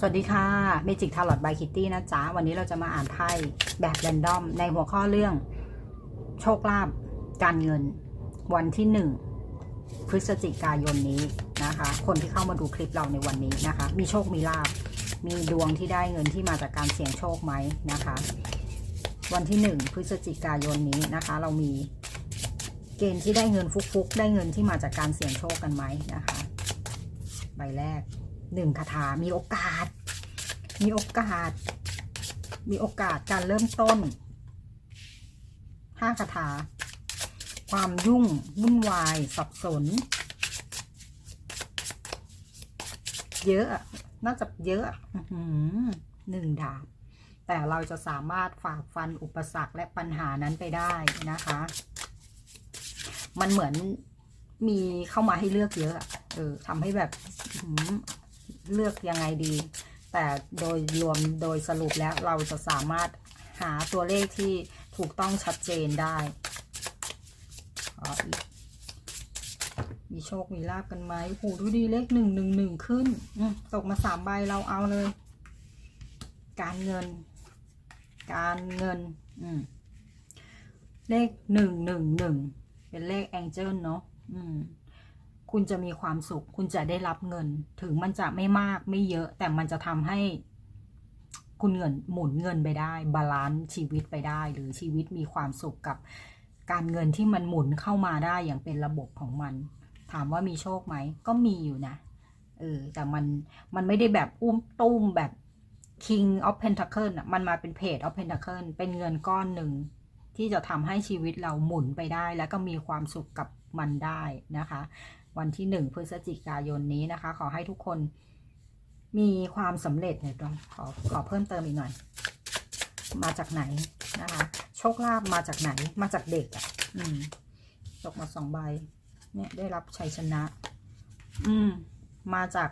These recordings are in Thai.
สวัสดีค่ะเมจิกทาร์ลอตบายคิตตี้นะจ๊ะ วันนี้เราจะมาอ่านไพ่แบบแรนดอม ในหัวข้อเรื่อง โชคลาภการเงิน วันที่หนึ่งพฤศจิกายนนี้นะคะ คนที่เข้ามาดูคลิปเราในวันนี้นะคะ มีโชคมีลาภมีดวงที่ได้เงินที่มาจากการเสี่ยงโชคไหมนะคะ วันที่หนึ่งพฤศจิกายนนี้นะคะ เรามีเกณฑ์ที่ได้เงินฟุกๆ ได้เงินที่มาจากการเสี่ยงโชคกันไหมนะคะ ใบแรก หนึ่งคาถามีโอกาส มีโอกาส มีโอกาสการเริ่มต้นห้าคาถา ความยุ่งวุ่นวาย สับสน เยอะน่าจะเยอะหนึ่งดาบ แต่เราจะสามารถฝ่าฟันอุปสรรคและปัญหานั้นไปได้นะคะ มันเหมือนมีเข้ามาให้เลือกเยอะ เออทำให้แบบ เลือกยังไงดี แต่โดยรวมโดยสรุปแล้วเราจะสามารถหาตัวเลขที่ถูกต้องชัดเจนได้มีโชค มีลาบกันไหมโหดูดีเลขหนึ่งหนึ่งหนึ่งขึ้น ตกมาสามใบเราเอาเลย การเงิน การเงิน เลขหนึ่งหนึ่งหนึ่ง เป็นเลขแองเจิลเนาะ คุณจะมีความสุข คุณจะได้รับเงิน ถึงมันจะไม่มากไม่เยอะ แต่มันจะทำให้คุณเงินหมุนเงินไปได้ บาลานซ์ชีวิตไปได้ หรือชีวิตมีความสุขกับการเงินที่มันหมุนเข้ามาได้อย่างเป็นระบบของมัน ถามว่ามีโชคไหม ก็มีอยู่นะ เออ แต่มัน มันไม่ได้แบบอุ้มตุ้มแบบ King of Pentacle อะ มันมาเป็นเพจ of Pentacle เป็นเงินก้อนหนึ่ง ที่จะทำให้ชีวิตเราหมุนไปได้ แล้วก็มีความสุขกับมันได้นะคะ วันที่หนึ่งพฤศจิกายนนี้นะคะ ขอให้ทุกคนมีความสำเร็จเนี่ยต้องขอขอเพิ่มเติมอีกหน่อย มาจากไหนนะคะ โชคลาภมาจากไหน มาจากเด็กอะ อืมตกมาสองใบ เนี่ยได้รับชัยชนะ อืม มาจาก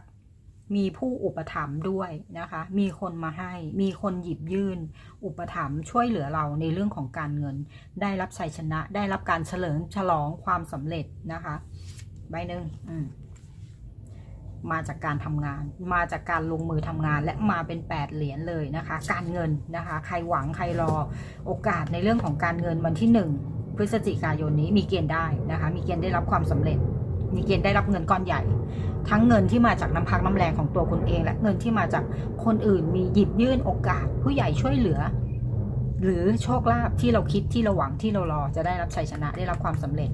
มีผู้อุปถัมภ์ด้วยนะคะ มีคนมาให้ มีคนหยิบยื่น อุปถัมภ์ช่วยเหลือเราในเรื่องของการเงิน ได้รับชัยชนะ ได้รับการเฉลิมฉลองความสำเร็จนะคะ ใบหนึ่งอืมมาจากการทำงาน มาจากการลงมือทำงาน และมาเป็นแปดเหรียญเลยนะคะ การเงินนะคะ ใครหวังใครรอโอกาสในเรื่องของการเงินวันที่หนึ่งพฤศจิกายนนี้มีเกณฑ์ได้นะคะ มีเกณฑ์ได้รับความสำเร็จ มีเกณฑ์ได้รับเงินก้อนใหญ่ ทั้งเงินที่มาจากน้ำพักน้ำแรงของตัวคุณเอง และเงินที่มาจากคนอื่นมีหยิบยื่นโอกาส ผู้ใหญ่ช่วยเหลือ หรือโชคลาภที่เราคิดที่เราหวังที่เรารอจะได้รับชัยชนะได้รับความสำเร็จ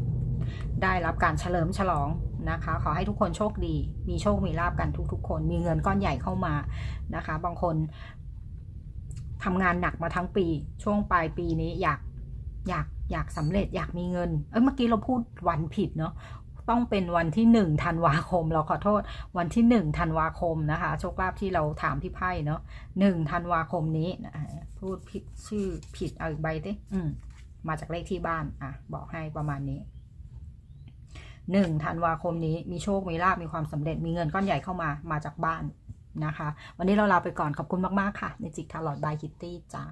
ได้รับการเฉลิมฉลองนะคะ ขอให้ทุกคนโชคดี มีโชคมีลาบกันทุกๆ คน มีเงินก้อนใหญ่เข้ามานะคะ บางคนทำงานหนักมาทั้งปี ช่วงปลายปีนี้อยากอยากอยากสำเร็จอยากมีเงิน เอ้ยเมื่อกี้เราพูดวันผิดเนาะต้องเป็นวันที่หนึ่งธันวาคม เราขอโทษวันที่หนึ่งธันวาคมนะคะ โชคลาภที่เราถามที่ไพ่เนาะหนึ่งธันวาคมนี้พูดผิดชื่อผิดเอาอีกใบดิอืมมาจากเลขที่บ้านอะ บอกให้ประมาณนี้ หนึ่งธันวาคมนี้มีโชค มีลาบมีความสำเร็จมีเงินก้อนใหญ่เข้ามามาจากบ้านนะคะ วันนี้เราลาไปก่อนขอบคุณมาก ๆ ค่ะในจิกทาร์ลอดบายคิตตี้จ้า